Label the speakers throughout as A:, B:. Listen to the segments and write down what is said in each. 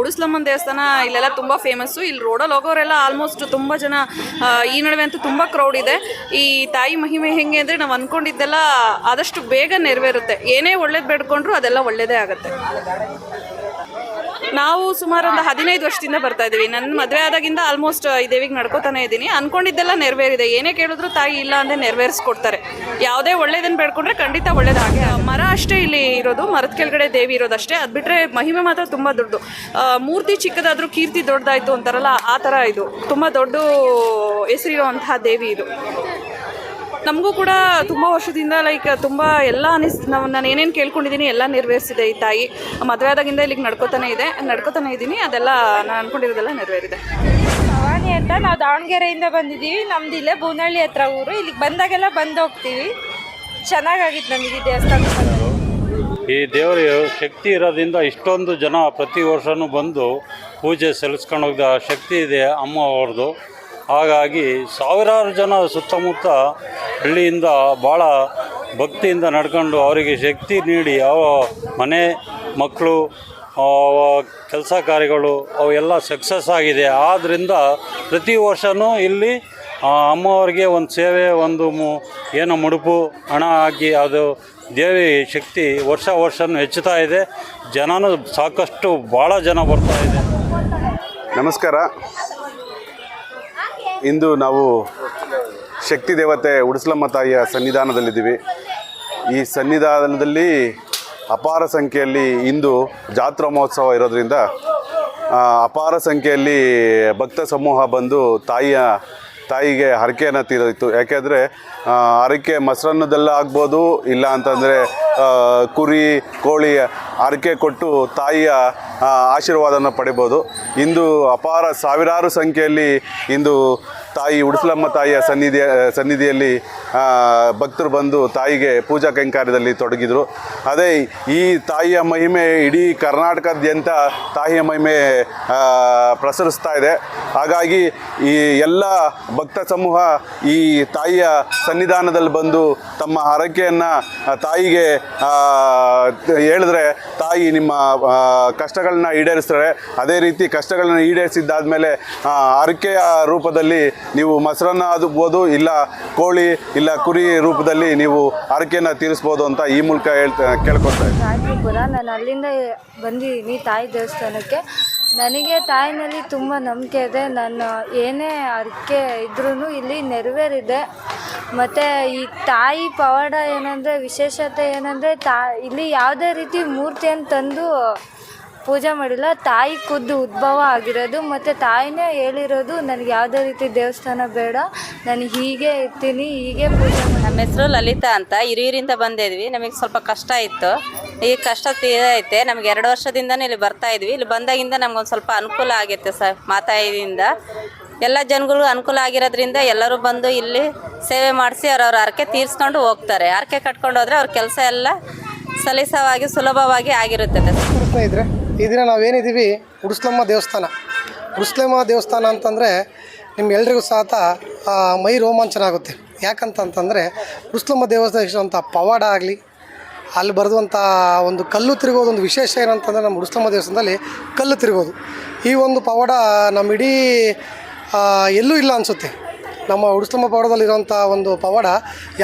A: ಉಡ್ಸ್ಲಮ್ಮನ ದೇವಸ್ಥಾನ, ಇಲ್ಲೆಲ್ಲ ತುಂಬ ಫೇಮಸ್ಸು ಇಲ್ಲಿ ರೋಡಲ್ಲಿ ಹೋಗೋರೆಲ್ಲ ಆಲ್ಮೋಸ್ಟ್ ತುಂಬ ಜನ ಈ ನಡುವೆ ಅಂತೂ ತುಂಬ ಕ್ರೌಡ್ ಇದೆ. ಈ ತಾಯಿ ಮಹಿಮೆ ಹೆಂಗೆ ಅಂದರೆ ನಾವು ಅಂದ್ಕೊಂಡಿದ್ದೆಲ್ಲ ಆದಷ್ಟು ಬೇಗ ನೆರವೇರುತ್ತೆ. ಏನೇ ಒಳ್ಳೇದು ಬೇಡ್ಕೊಂಡ್ರು ಅದೆಲ್ಲ ಒಳ್ಳೇದೇ ಆಗುತ್ತೆ. ನಾವು ಸುಮಾರು ಒಂದು ಹದಿನೈದು ವರ್ಷದಿಂದ ಬರ್ತಾ ಇದ್ದೀವಿ. ನನ್ನ ಮದುವೆ ಆದಾಗಿಂದ ಆಲ್ಮೋಸ್ಟ್ ಈ ದೇವಿಗೆ ನಡ್ಕೋತಾನೆ ಇದ್ದೀನಿ. ಅನ್ಕೊಂಡಿದ್ದೆಲ್ಲ ನೆರವೇರಿದೆ. ಏನೇ ಕೇಳಿದ್ರು ತಾಯಿ ಇಲ್ಲ ಅಂದರೆ ನೆರವೇರಿಸ್ಕೊಡ್ತಾರೆ. ಯಾವುದೇ ಒಳ್ಳೇದನ್ನು ಬೇಡ್ಕೊಂಡ್ರೆ ಖಂಡಿತ ಒಳ್ಳೇದಾಗೆ ಮರ ಅಷ್ಟೇ ಇಲ್ಲಿ ಇರೋದು, ಮರದ ಕೆಳಗಡೆ ದೇವಿ ಇರೋದಷ್ಟೇ ಅದು ಬಿಟ್ಟರೆ ಮಹಿಮೆ ಮಾತ್ರ ತುಂಬ ದೊಡ್ಡದು. ಮೂರ್ತಿ ಚಿಕ್ಕದಾದರೂ ಕೀರ್ತಿ ದೊಡ್ಡದಾಯಿತು ಅಂತಾರಲ್ಲ, ಆ ಥರ ಇದು. ತುಂಬ ದೊಡ್ಡ ಹೆಸರಿರುವಂತಹ ದೇವಿ ಇದು. ನಮಗೂ ಕೂಡ ತುಂಬ ವರ್ಷದಿಂದ ಲೈಕ್ ತುಂಬ ಎಲ್ಲ ಅನಿಸ್ ನಾವು ನಾನು ಏನೇನು ಕೇಳ್ಕೊಂಡಿದ್ದೀನಿ ಎಲ್ಲ ನೆರವೇರಿಸಿದೆ ಈ ತಾಯಿ. ಮದುವೆ ಆದಾಗಿಂದ ಇಲ್ಲಿಗೆ ನಡ್ಕೋತಾನೆ ಇದೆ. ನಡ್ಕೋತಾನೆ ಇದ್ದೀನಿ ಅದೆಲ್ಲ ನಾನು ಅಂದ್ಕೊಂಡಿರೋದೆಲ್ಲ ನೆರವೇರಿದೆ.
B: ಭವಾನಿ ಅಂತ ನಾವು ದಾವಣಗೆರೆಯಿಂದ ಬಂದಿದ್ದೀವಿ ನಮ್ದು ಇಲ್ಲೇ ಬೂನಹಳ್ಳಿ ಹತ್ರ ಊರು. ಇಲ್ಲಿಗೆ ಬಂದಾಗೆಲ್ಲ ಬಂದು ಹೋಗ್ತೀವಿ. ಚೆನ್ನಾಗಾಗಿತ್ತು ನಮಗೆ ಈ ದೇವಸ್ಥಾನ.
C: ಈ ದೇವರ ಶಕ್ತಿ ಇರೋದ್ರಿಂದ ಇಷ್ಟೊಂದು ಜನ ಪ್ರತಿ ವರ್ಷವೂ ಬಂದು ಪೂಜೆ ಸಲ್ಲಿಸ್ಕೊಂಡು ಹೋಗಿದ ಶಕ್ತಿ ಇದೆ ಅಮ್ಮ ಅವ್ರದ್ದು ಹಾಗಾಗಿ ಸಾವಿರಾರು ಜನ ಸುತ್ತಮುತ್ತ ಹಳ್ಳಿಯಿಂದ ಭಾಳ ಭಕ್ತಿಯಿಂದ ನಡ್ಕೊಂಡು ಅವರಿಗೆ ಶಕ್ತಿ ನೀಡಿ ಅವ ಮನೆ ಮಕ್ಕಳು ಕೆಲಸ ಕಾರ್ಯಗಳು ಅವೆಲ್ಲ ಸಕ್ಸಸ್ ಆಗಿದೆ. ಆದ್ದರಿಂದ ಪ್ರತಿ ವರ್ಷವೂ ಇಲ್ಲಿ ಅಮ್ಮ ಅಮ್ಮವ್ರಿಗೆ ಒಂದು ಸೇವೆ, ಒಂದು ಮು, ಏನೋ ಮುಡುಪು, ಹಣ ಹಾಕಿ ಅದು ದೇವಿ ಶಕ್ತಿ ವರ್ಷ ವರ್ಷವೂ ಹೆಚ್ಚುತ್ತಾ ಇದೆ. ಜನನೂ ಸಾಕಷ್ಟು ಭಾಳ ಜನ ಬರ್ತಾ ಇದೆ.
D: ನಮಸ್ಕಾರ. ಇಂದು ನಾವು ಶಕ್ತಿ ದೇವತೆ ಉಡಿಸ್ಲಮ್ಮ ತಾಯಿಯ ಸನ್ನಿಧಾನದಲ್ಲಿದ್ದೀವಿ. ಈ ಸನ್ನಿಧಾನದಲ್ಲಿ ಅಪಾರ ಸಂಖ್ಯೆಯಲ್ಲಿ ಇಂದು ಜಾತ್ರಾ ಮಹೋತ್ಸವ ಇರೋದ್ರಿಂದ ಅಪಾರ ಸಂಖ್ಯೆಯಲ್ಲಿ ಭಕ್ತ ಸಮೂಹ ಬಂದು ತಾಯಿಯ, ತಾಯಿಗೆ ಹರಕೆಯನ್ನು ತೀರಿತ್ತು ಯಾಕೆಂದರೆ ಹರಕೆ ಮೊಸರನ್ನದೆಲ್ಲ ಆಗ್ಬೋದು, ಇಲ್ಲ ಅಂತಂದರೆ ಕುರಿ, ಕೋಳಿ ಹರಕೆ ಕೊಟ್ಟು ತಾಯಿಯ ಆಶೀರ್ವಾದನ ಪಡಿಬೋದು. ಇಂದು ಅಪಾರ ಸಾವಿರಾರು ಸಂಖ್ಯೆಯಲ್ಲಿ ಇಂದು ತಾಯಿ, ಉಡಿಸಲಮ್ಮ ತಾಯಿಯ ಸನ್ನಿಧಿಯ ಸನ್ನಿಧಿಯಲ್ಲಿ ಭಕ್ತರು ಬಂದು ತಾಯಿಗೆ ಪೂಜಾ ಕೈಂಕಾರ್ಯದಲ್ಲಿ ತೊಡಗಿದರು. ಅದೇ ಈ ತಾಯಿಯ ಮಹಿಮೆ ಇಡೀ ಕರ್ನಾಟಕದಾದ್ಯಂತ ತಾಯಿಯ ಮಹಿಮೆ ಪ್ರಸರಿಸ್ತಾ ಇದೆ. ಹಾಗಾಗಿ ಈ ಎಲ್ಲ ಭಕ್ತ ಸಮೂಹ ಈ ತಾಯಿಯ ಸನ್ನಿಧಾನದಲ್ಲಿ ಬಂದು ತಮ್ಮ ಹರಕೆಯನ್ನು ತಾಯಿಗೆ ಹೇಳಿದ್ರೆ ತಾಯಿ ನಿಮ್ಮ ಕಷ್ಟಗಳನ್ನ ಈಡೇರಿಸ್ತಾರೆ. ಅದೇ ರೀತಿ ಕಷ್ಟಗಳನ್ನ ಈಡೇರಿಸಿದ್ದಾದಮೇಲೆ ಹರಕೆಯ ರೂಪದಲ್ಲಿ ನೀವು ಮೊಸರನ್ನ ಆಗ್ಬೋದು ಇಲ್ಲ ಕೋಳಿ, ಇಲ್ಲ ಕುರಿ ರೂಪದಲ್ಲಿ ನೀವು ಹರಕೆಯನ್ನು ತೀರಿಸ್ಬೋದು ಅಂತ ಈ ಮೂಲಕ ಹೇಳ್ತಾ ಕೇಳ್ಕೊತಾ ಇದ್ದೀನಿ.
B: ನಾನು ಅಲ್ಲಿಂದ ಬಂದಿದ್ದೀನಿ ತಾಯಿ ದೇವಸ್ಥಾನಕ್ಕೆ. ನನಗೆ ತಾಯಿನಲ್ಲಿ ತುಂಬ ನಂಬಿಕೆ ಇದೆ. ನಾನು ಏನೇ ಅರ್ಕೆ ಇದ್ರೂ ಇಲ್ಲಿ ನೆರವೇರಿದೆ. ಮತ್ತು ಈ ತಾಯಿ ಪವಾಡ ಏನಂದರೆ, ವಿಶೇಷತೆ ಏನಂದರೆ, ತಾ, ಇಲ್ಲಿ ಯಾವುದೇ ರೀತಿ ಮೂರ್ತಿಯನ್ನು ತಂದು ಪೂಜೆ ಮಾಡಿಲ್ಲ. ತಾಯಿ ಖುದ್ದು ಉದ್ಭವ ಆಗಿರೋದು ಮತ್ತು ತಾಯಿನೇ ಹೇಳಿರೋದು ನನಗೆ ಯಾವುದೇ ರೀತಿ ದೇವಸ್ಥಾನ ಬೇಡ. ನಾನು ಹೀಗೆ ಇರ್ತೀನಿ ಹೀಗೆ ಪೂಜೆ
E: ನಮ್ಮ ಹೆಸರು ಲಲಿತಾ ಅಂತ. ಹಿರಿಯೂರಿಂದ ಬಂದಿದ್ವಿ. ನಮಗೆ ಸ್ವಲ್ಪ ಕಷ್ಟ ಇತ್ತು. ಈ ಕಷ್ಟ ತೀರೈತೆ ನಮ್ಗೆ ಎರಡು ವರ್ಷದಿಂದನೇ ಇಲ್ಲಿ ಬರ್ತಾ ಇದ್ವಿ. ಇಲ್ಲಿ ಬಂದಾಗಿಂದ ನಮ್ಗೊಂದು ಸ್ವಲ್ಪ ಅನುಕೂಲ ಆಗೈತೆ ಸರ್ ಮಾತಾಯಿದಿಂದ. ಎಲ್ಲ ಜನಗಳಿಗೂ ಅನುಕೂಲ ಆಗಿರೋದ್ರಿಂದ ಎಲ್ಲರೂ ಬಂದು ಇಲ್ಲಿ ಸೇವೆ ಮಾಡಿಸಿ ಅವ್ರವ್ರ ಹರಕೆ ತೀರಿಸ್ಕೊಂಡು ಹೋಗ್ತಾರೆ. ಹರಕೆ ಕಟ್ಕೊಂಡು ಹೋದ್ರೆ ಅವ್ರ ಕೆಲಸ ಎಲ್ಲ ಸಲೀಸವಾಗಿ ಸುಲಭವಾಗಿ ಆಗಿರುತ್ತದೆ.
F: ಸ್ನೇಹಿತರೆ ಈ ದಿನ ನಾವೇನಿದ್ದೀವಿ ಉಡುಸ್ಲಮ್ಮ ದೇವಸ್ಥಾನ. ಉಡುಸ್ಲಮ್ಮ ದೇವಸ್ಥಾನ ಅಂತಂದರೆ ನಿಮ್ಗೆಲ್ರಿಗೂ ಸಹ ಆ, ಮೈ ರೋಮಾಂಚನ ಆಗುತ್ತೆ ಯಾಕಂತಂತಂದರೆ ಉಡುಸ್ಲಮ್ಮ ದೇವಸ್ಥಾನ ಪವಾಡ ಆಗಲಿ ಅಲ್ಲಿ ಬರೆದಂಥ ಒಂದು ಕಲ್ಲು ತಿರುಗೋದು ಒಂದು ವಿಶೇಷ ಏನಂತಂದರೆ ನಮ್ಮ ಉಡುಸ್ಲಮ್ಮ ದೇವಸ್ಥಾನದಲ್ಲಿ ಕಲ್ಲು ತಿರುಗೋದು. ಈ ಒಂದು ಪವಾಡ ನಮ್ಮ ಇಡೀ ಎಲ್ಲೂ ಇಲ್ಲ ಅನಿಸುತ್ತೆ. ನಮ್ಮ ಉಡುಸ್ಲಮ್ಮ ಪವಾಡದಲ್ಲಿರುವಂಥ ಒಂದು ಪವಾಡ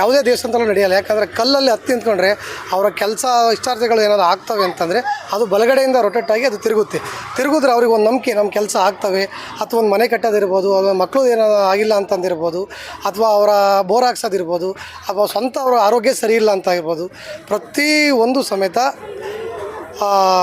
F: ಯಾವುದೇ ದೇವಸ್ಥಾನದಲ್ಲೂ ನಡೆಯಲ್ಲ. ಯಾಕಂದರೆ ಕಲ್ಲಲ್ಲಿ ಹತ್ತಿ ನಿಂತ್ಕೊಂಡ್ರೆ ಅವರ ಕೆಲಸ, ಇಷ್ಟಾರ್ಥಗಳು ಏನಾದರೂ ಆಗ್ತವೆ ಅಂತಂದರೆ ಅದು ಬಲಗಡೆಯಿಂದ ರೊಟೇಟ್ ಆಗಿ ಅದು ತಿರುಗುತ್ತೆ. ತಿರುಗಿದ್ರೆ ಅವ್ರಿಗೆ ಒಂದು ನಂಬಿಕೆ, ನಮ್ಮ ಕೆಲಸ ಆಗ್ತವೆ. ಅಥವಾ ಒಂದು ಮನೆ ಕಟ್ಟೋದಿರ್ಬೋದು, ಅಥವಾ ಮಕ್ಕಳು ಏನಾದ್ರು ಆಗಿಲ್ಲ ಅಂತಂದಿರ್ಬೋದು, ಅಥವಾ ಅವರ ಬೋರ್ ಹಾಕ್ಸೋದಿರ್ಬೋದು, ಅಥವಾ ಸ್ವಂತ ಅವರ ಆರೋಗ್ಯ ಸರಿ ಇಲ್ಲ ಅಂತ ಇರ್ಬೋದು ಪ್ರತಿ ಒಂದು ಸಮೇತ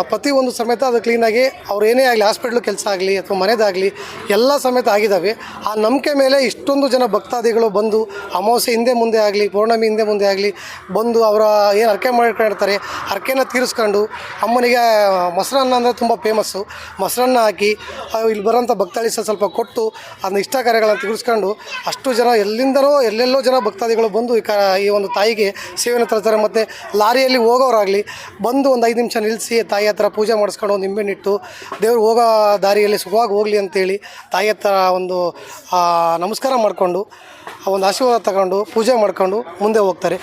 F: ಪ್ರತಿಯೊಂದು ಸಮೇತ ಅದು ಕ್ಲೀನಾಗಿ ಅವ್ರು ಏನೇ ಆಗಲಿ ಹಾಸ್ಪಿಟ್ಲು ಕೆಲಸ ಆಗಲಿ ಅಥವಾ ಮನೆದಾಗಲಿ ಎಲ್ಲ ಸಮೇತ ಆಗಿದ್ದಾವೆ ಆ ನಂಬಿಕೆ ಮೇಲೆ ಇಷ್ಟೊಂದು ಜನ ಭಕ್ತಾದಿಗಳು ಬಂದು ಅಮಾವಾಸ್ಯೆ ಹಿಂದೆ ಮುಂದೆ ಆಗಲಿ, ಪೌರ್ಣಮಿ ಹಿಂದೆ ಮುಂದೆ ಆಗಲಿ ಬಂದು ಅವರ ಏನು ಹರಕೆ ಮಾಡ್ಕೊಂಡಿರ್ತಾರೆ ಹರಕೆನ ತೀರಿಸ್ಕೊಂಡು ಅಮ್ಮನಿಗೆ ಮೊಸರನ್ನ ಅಂದರೆ ತುಂಬ ಫೇಮಸ್ಸು ಮೊಸರನ್ನ ಹಾಕಿ ಇಲ್ಲಿ ಬರೋಂಥ ಭಕ್ತಾಳಿಸ ಸ್ವಲ್ಪ ಕೊಟ್ಟು ಅದನ್ನ ಇಷ್ಟ ಕಾರ್ಯಗಳನ್ನ ತೀರಿಸ್ಕೊಂಡು ಅಷ್ಟು ಜನ ಎಲ್ಲಿಂದನೋ ಎಲ್ಲೆಲ್ಲೋ ಜನ ಭಕ್ತಾದಿಗಳು ಬಂದು ಈ ಒಂದು ತಾಯಿಗೆ ಸೇವೆನ ತರ್ತಾರೆ. ಮತ್ತು ಲಾರಿಯಲ್ಲಿ ಹೋಗೋರಾಗಲಿ ಬಂದು ಒಂದು ಐದು ನಿಮಿಷ ನಿಲ್ಲಿಸಿ ತಾಯಿ ಹತ್ರ ಪೂಜೆ ಮಾಡಿಸ್ಕೊಂಡು ಒಂದು ನಿಟ್ಟು ದೇವ್ರು ಹೋಗೋ ದಾರಿಯಲ್ಲಿ ಸುಖವಾಗಿ ಹೋಗಲಿ ಅಂತೇಳಿ ತಾಯಿ ಹತ್ರ ಒಂದು ನಮಸ್ಕಾರ ಮಾಡಿಕೊಂಡು ಒಂದು ಆಶೀರ್ವಾದ ತಗೊಂಡು ಪೂಜೆ ಮಾಡಿಕೊಂಡು ಮುಂದೆ ಹೋಗ್ತಾರೆ.